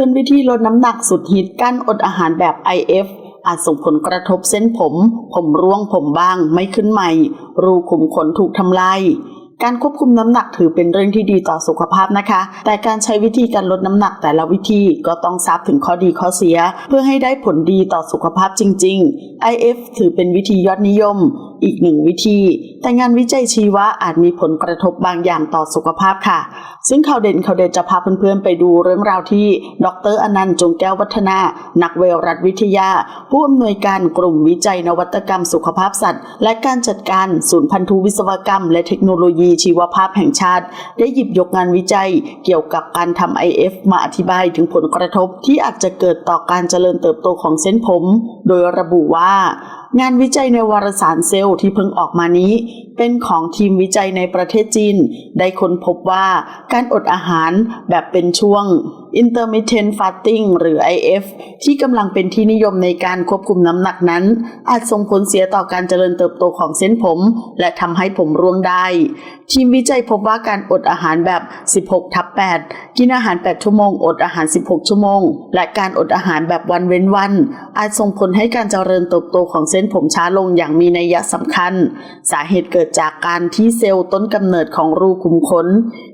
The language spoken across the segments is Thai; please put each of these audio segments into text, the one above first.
ตือนวิธีลดน้ำหนักสุดฮิตกั้นอดอาหารแบบ IF อาจส่งผลกระทบเส้นผม ผมร่วงผมบางไม่ขึ้นใหม่ รูขุมขนถูกทำลาย การควบคุมน้ำหนักถือเป็นเรื่องที่ดีต่อสุขภาพนะคะ แต่การใช้วิธีการลดน้ำหนักแต่ละวิธีก็ต้องทราบถึงข้อดีข้อเสีย เพื่อให้ได้ผลดีต่อสุขภาพจริง ๆ IF ถือเป็นวิธียอดนิยมอีกหนึ่งวิธี แต่งานวิจัยชี้ว่าอาจมีผลกระทบบางอย่างต่อสุขภาพค่ะ ซึ่งข่าวเด่นข่าวเด่นจะพาเพื่อนๆ ไปดูเรื่องราวที่ ดรอนันต์จงแก้ววัฒนา นักไวรัสวิทยา ผู้อำนวยการกลุ่มวิจัยนวัตกรรมสุขภาพสัตว์ และการจัดการศูนย์พันธุวิศวกรรม และเทคโนโลยีชีวภาพแห่งชาติ ได้หยิบยกงานวิจัยเกี่ยวกับการทำ IF มาอธิบายถึงผลกระทบที่อาจจะเกิดต่อการเจริญเติบโตของเส้นผม โดยระบุว่างานวิจัยในวารสารเซลล์ที่เพิ่งออกมานี้ เป็นของทีมวิจัยในประเทศจีน ได้ค้นพบว่าการอดอาหารแบบเป็นช่วง intermittent fasting หรือ IF ที่กำลังเป็นที่นิยมในการควบคุมน้ำหนักนั้น อาจส่งผลเสียต่อการเจริญเติบโตของเส้นผม และทำให้ผมร่วงได้ ทีมวิจัยพบว่าการอดอาหารแบบ 16 ทับ 8 กินอาหาร 8 ชั่วโมง อดอาหาร 16 ชั่วโมง และการอดอาหารแบบวันเว้นวัน อาจส่งผลให้การเจริญเติบโตของเส้นผมช้าลงอย่างมีนัยสำคัญ สาเหตุเกิดจากการที่เซลล์ต้นกำเนิดของรูขุมขน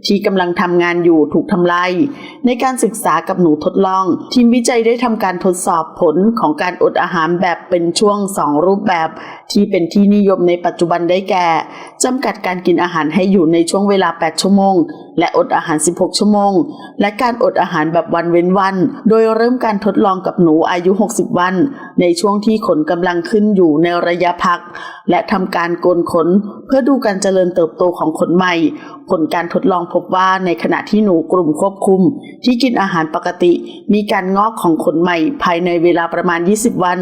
ที่กำลังทำงานอยู่ถูกทำลาย ในการศึกษากับหนูทดลอง ทีมวิจัยได้ทำการทดสอบผลของการอดอาหารแบบเป็นช่วง2รูปแบบ ที่เป็นที่นิยมในปัจจุบันได้แก่จำกัดการกินอาหารให้อยู่ในช่วงเวลา 8 ชั่วโมงและอดอาหาร 16 ชั่วโมง และการอดอาหารแบบวันเว้นวัน โดยเริ่มการทดลองกับหนูอายุ 60 วัน ในช่วงที่ขนกำลังขึ้นอยู่ในระยะพัก และทำการโกนขนเพื่อดูการเจริญเติบโตของขนใหม่ผลการทดลองพบว่าในขณะที่หนูกลุ่มควบคุม ที่กินอาหารปกติ มีการงอกของขนใหม่ภายในเวลาประมาณ 20 วัน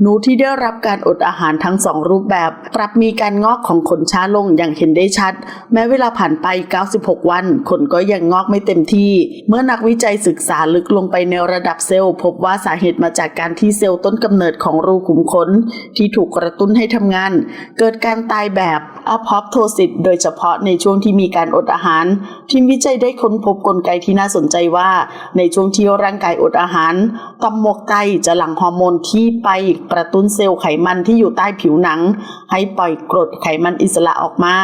หนูที่ได้รับการอดอาหารทั้งสองรูปแบบกลับมีการงอกของขนช้าลงอย่างเห็นได้ชัด แม้เวลาผ่านไป 96 วัน ขนก็ยังงอกไม่เต็มที่ เมื่อนักวิจัยศึกษาลึกลงไปในระดับเซลล์ พบว่าสาเหตุมาจากการที่เซลล์ต้นกำเนิดของรูขุมขนที่ถูกกระตุ้นให้ทำงาน เกิดการตายแบบอพอปโทซิสโดยเฉพาะในช่วงที่มีการการอดอาหาร ทีมวิจัยได้ค้นพบกลไกที่น่าสนใจว่า ในช่วงที่ร่างกายอดอาหารต่อมหมวกไตจะหลั่งฮอร์โมนที่ไปกระตุ้นเซลล์ไขมันที่อยู่ใต้ผิวหนัง ให้ปล่อยกรดไขมันอิสระออกมา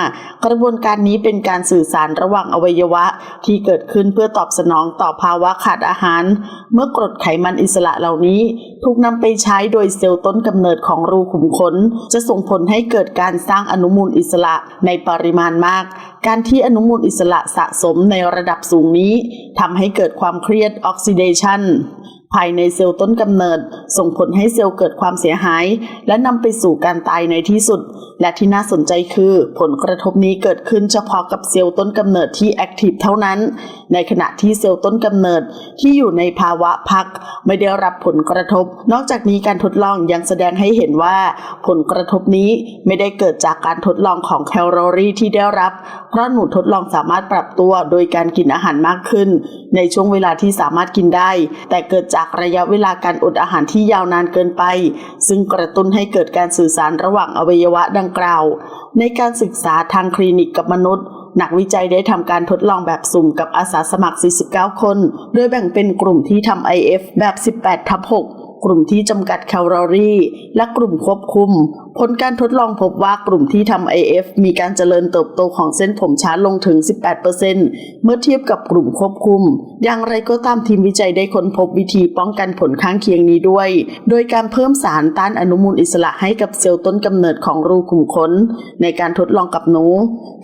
กระบวนการนี้เป็นการสื่อสารระหว่างอวัยวะที่เกิดขึ้นเพื่อตอบสนองต่อภาวะขาดอาหาร เมื่อกรดไขมันอิสระเหล่านี้ถูกนำไปใช้โดยเซลล์ต้นกำเนิดของรูขุมขน จะส่งผลให้เกิดการสร้างอนุมูลอิสระในปริมาณมาก การที่อนุมูลอิสระสะสมในระดับสูงนี้ทำให้เกิดความเครียดออกซิเดชันภายในเซลล์ต้นกำเนิด ส่งผลให้เซลล์เกิดความเสียหาย และนำไปสู่การตายในที่สุด และที่น่าสนใจคือผลกระทบนี้เกิดขึ้นเฉพาะกับเซลล์ต้นกำเนิดที่แอคทีฟเท่านั้น ในขณะที่เซลล์ต้นกำเนิดที่อยู่ในภาวะพัก ไม่ได้รับผลกระทบ นอกจากนี้การทดลองยังแสดงให้เห็นว่า ผลกระทบนี้ไม่ได้เกิดจากการทดลองของแคลอรี่ที่ได้รับ เพราะหนูทดลองสามารถปรับตัวโดยการกินอาหารมากขึ้น ในช่วงเวลาที่สามารถกินได้ แต่เกิดจากระยะเวลาการอดอาหารที่ยาวนานเกินไป ซึ่งกระตุ้นให้เกิดการสื่อสารระหว่างอวัยวะดังกล่าว ในการศึกษาทางคลินิกกับมนุษย์นักวิจัยได้ทำการทดลองแบบสุ่มกับอาสาสมัคร 49 คน โดยแบ่งเป็นกลุ่มที่ทำ IF แบบ 18ทับ6 กลุ่มที่จำกัดแคลอรี่ และกลุ่มควบคุม ผลการทดลองพบว่ากลุ่มที่ทำ IF มีการเจริญเติบโตของเส้นผมช้าลงถึง 18%เมื่อเทียบกับกลุ่มควบคุม อย่างไรก็ตามทีมวิจัยได้ค้นพบวิธีป้องกันผลข้างเคียงนี้ด้วย โดยการเพิ่มสารต้านอนุมูลอิสระให้กับเซลล์ต้นกำเนิดของรูขุมขนในการทดลองกับหนู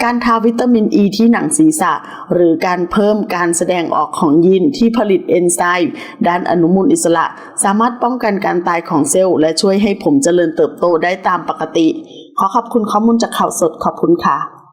การทาวิตามินอ e ีที่หนังศีรษะ หรือการเพิ่มการแสดงออกของยีนที่ผลิตเอนไซม์ด้านอนุมูลอิสระ สามารถป้องกันการตายของเซลล์ และช่วยให้ผมเจริญเติบโตได้ตามปกติ ขอขอบคุณข้อมูลจากข่าวสดขอบคุณค่ะ